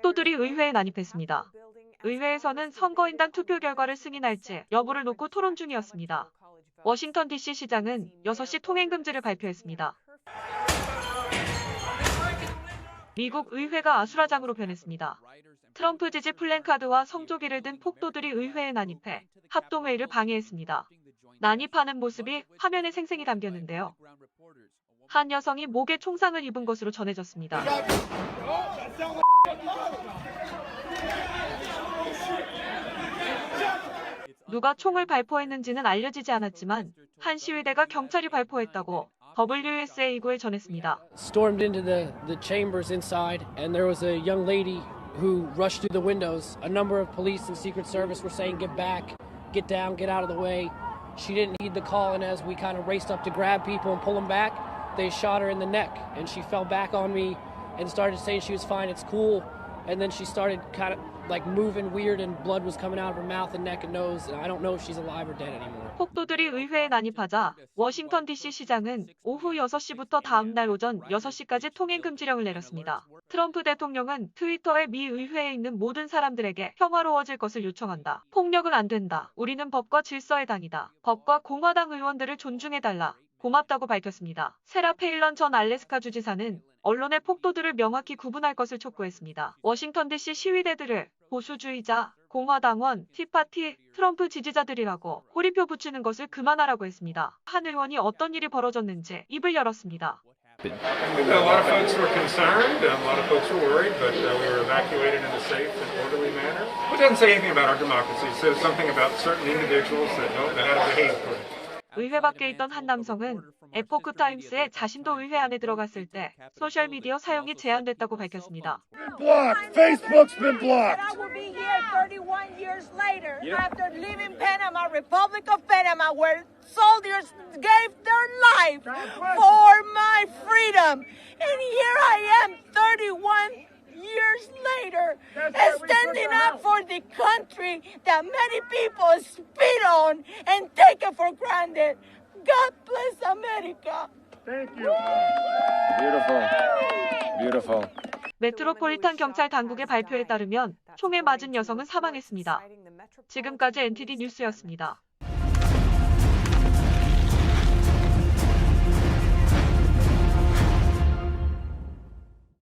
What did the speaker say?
폭도들이 의회에 난입했습니다. 의회에서는 선거인단 투표 결과를 승인할지 여부를 놓고 토론 중이었습니다. 워싱턴 DC 시장은 6시 통행금지를 발표했습니다. 미국 의회가 아수라장으로 변했습니다. 트럼프 지지 플랜카드와 성조기를 든 폭도들이 의회에 난입해 합동회의를 방해했습니다. 난입하는 모습이 화면에 생생히 담겼는데요. 한 여성이 목에 총상을 입은 것으로 전해졌습니다. 누가 총을 발포했는지는 알려지지 않았지만 한 시위대가 경찰이 발포했다고 WSA구에 전했습니다. stormed into the, the chambers inside, and there was a young lady who rushed through the windows. A number of police and Secret Service were saying, Get back, get down, get out of the way. She didn't heed the call, and as we kind of raced up to grab people and pull them back, they shot her in the neck, and she fell back on me and started saying she was fine, it's cool. And then she started kind of like moving weird, and blood was coming out of her mouth and neck and nose. And I don't know if she's alive or dead anymore. 폭도들이 의회에 난입하자 워싱턴 DC 시장은 오후 6시부터 다음 날 오전 6시까지 통행 금지령을 내렸습니다. 트럼프 대통령은 트위터에 미 의회에 있는 모든 사람들에게 평화로워질 것을 요청한다. 폭력은 안 된다. 우리는 법과 질서의 당이다. 법과 공화당 의원들을 존중해달라. 고맙다고 밝혔습니다. 세라 페일런 전 알래스카 주지사는 언론의 폭도들을 명확히 구분할 것을 촉구했습니다. 워싱턴 DC 시위대들을 보수주의자, 공화당원, 티파티, 트럼프 지지자들이라고 꼬리표 붙이는 것을 그만하라고 했습니다. 한 의원이 어떤 일이 벌어졌는지 입을 열었습니다. Uh. 의회 밖에 있던 한 남성은 에포크 타임스에 자신도 의회 안에 들어갔을 때 소셜 미디어 사용이 제한됐다고 밝혔습니다. Standing up for the country that many people spit on and take it for granted. God bless America. Beautiful. Beautiful. 메트로폴리탄 경찰 당국의 발표에 따르면 총에 맞은 여성은 사망했습니다. 지금까지 NTD 뉴스였습니다.